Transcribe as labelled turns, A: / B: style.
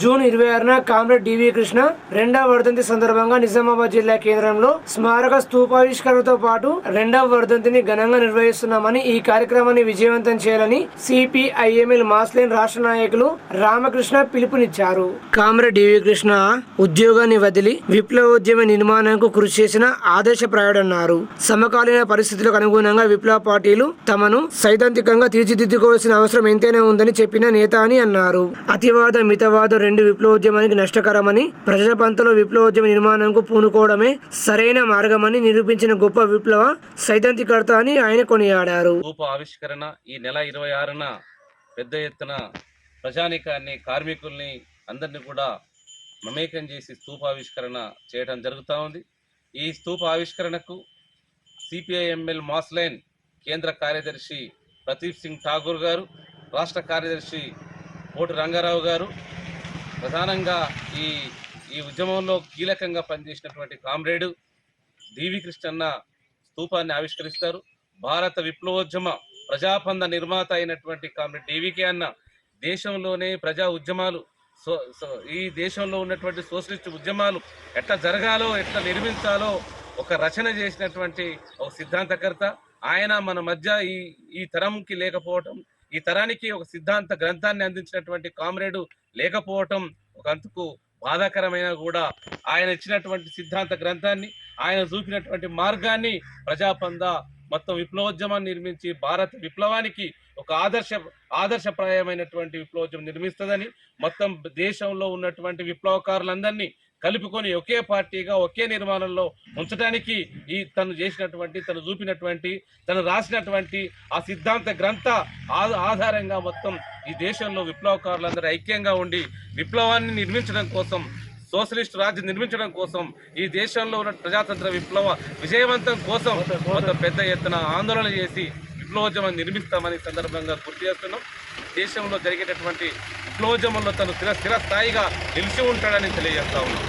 A: June ఇరవై ఆరున comrade డివి కృష్ణ రెండవ వర్ధంతి సందర్భంగా నిజామాబాద్ జిల్లా కేంద్రంలో స్మారక స్తూపావిష్కరణతో పాటు రెండవ వర్ధంతిని ఘనంగా నిర్వహిస్తున్నామని ఈ కార్యక్రమాన్ని విజయవంతం చేయాలని సిపిఐఎంఎల్ మాస్లేన్ రాష్ట్ర నాయకులు రామకృష్ణ పిలుపునిచ్చారు. కామ్రేడ్ డివి కృష్ణ ఉద్యోగాన్ని వదిలి విప్లవోద్యమ నిర్మాణానికి కృషి చేసిన ఆదర్శప్రాయుడన్నారు సమకాలీన పరిస్థితులకు అనుగుణంగా విప్లవ పార్టీలు తమను సైద్ధాంతికంగా తీర్చిదిద్దుకోవాల్సిన అవసరం ఎంతైనా ఉందని చెప్పిన నేత అని అన్నారు. అతివాద మితవాద రెండు విప్లవోద్యమానికి నష్టకరమని ప్రజల పంతలో విప్లవోద్యమ నిర్మాణంకు పూనుకోవడమే సరైన మార్గమని నిరూపించిన గొప్ప విప్లవ సైద్ధాంతికర్త అని ఆయన కొనియాడారు.
B: ధూప ఆవిష్కరణ ఈ నెల ఇరవై ఆరున పెద్ద ఎత్తున ప్రజానికాన్ని కార్మికుల్ని అందరినీ కూడా మమేకం చేసి స్థూపావిష్కరణ చేయడం జరుగుతూ ఉంది. ఈ స్థూప ఆవిష్కరణకు సిపిఐఎంఎల్ మాస్లైన్ కేంద్ర కార్యదర్శి ప్రదీప్ సింగ్ ఠాగూర్ గారు రాష్ట్ర కార్యదర్శి కోటి రంగారావు గారు ప్రధానంగా ఈ ఈ ఉద్యమంలో కీలకంగా పనిచేసినటువంటి కామ్రేడు డివి కృష్ణన్న స్తూపాన్ని ఆవిష్కరిస్తారు. భారత విప్లవోద్యమ ప్రజాపంద నిర్మాత అయినటువంటి కామ్రేడ్ డివికే అన్న దేశంలోనే ప్రజా ఉద్యమాలు ఈ దేశంలో ఉన్నటువంటి సోషలిస్ట్ ఉద్యమాలు ఎట్లా జరగాలో ఎట్లా నిర్మించాలో ఒక రచన చేసినటువంటి ఒక సిద్ధాంతకర్త. ఆయన మన మధ్య ఈ ఈ తరంకి లేకపోవటం ఈ తరానికి ఒక సిద్ధాంత గ్రంథాన్ని అందించినటువంటి కామ్రేడు లేకపోవటం ఒక అంతకు బాధాకరమైన కూడా. ఆయన ఇచ్చినటువంటి సిద్ధాంత గ్రంథాన్ని ఆయన చూపినటువంటి మార్గాన్ని ప్రజాపంద మొత్తం విప్లవోద్యమాన్ని నిర్మించి భారత విప్లవానికి ఒక ఆదర్శ ఆదర్శప్రాయమైనటువంటి విప్లవోద్యమం నిర్మిస్తుందని మొత్తం దేశంలో ఉన్నటువంటి విప్లవకారులందరినీ కలుపుకొని ఒకే పార్టీగా ఒకే నిర్మాణంలో ఉంచడానికి ఈ తను చేసినటువంటి తను చూపినటువంటి తను రాసినటువంటి ఆ సిద్ధాంత గ్రంథ ఆధారంగా మొత్తం ఈ దేశంలో విప్లవకారులందరూ ఐక్యంగా ఉండి విప్లవాన్ని నిర్మించడం కోసం సోషలిస్ట్ రాజ్యం నిర్మించడం కోసం ఈ దేశంలో ఉన్న ప్రజాతంత్ర విప్లవ విజయవంతం కోసం మొత్తం పెద్ద ఎత్తున ఆందోళన చేసి విప్లవోద్యమం నిర్మిస్తామని సందర్భంగా గుర్తు చేస్తున్నాం. దేశంలో జరిగేటటువంటి విప్లవోద్యమంలో తను స్థిర స్థిర స్థాయిగా నిలిచి ఉంటాడని తెలియజేస్తా ఉన్నాం.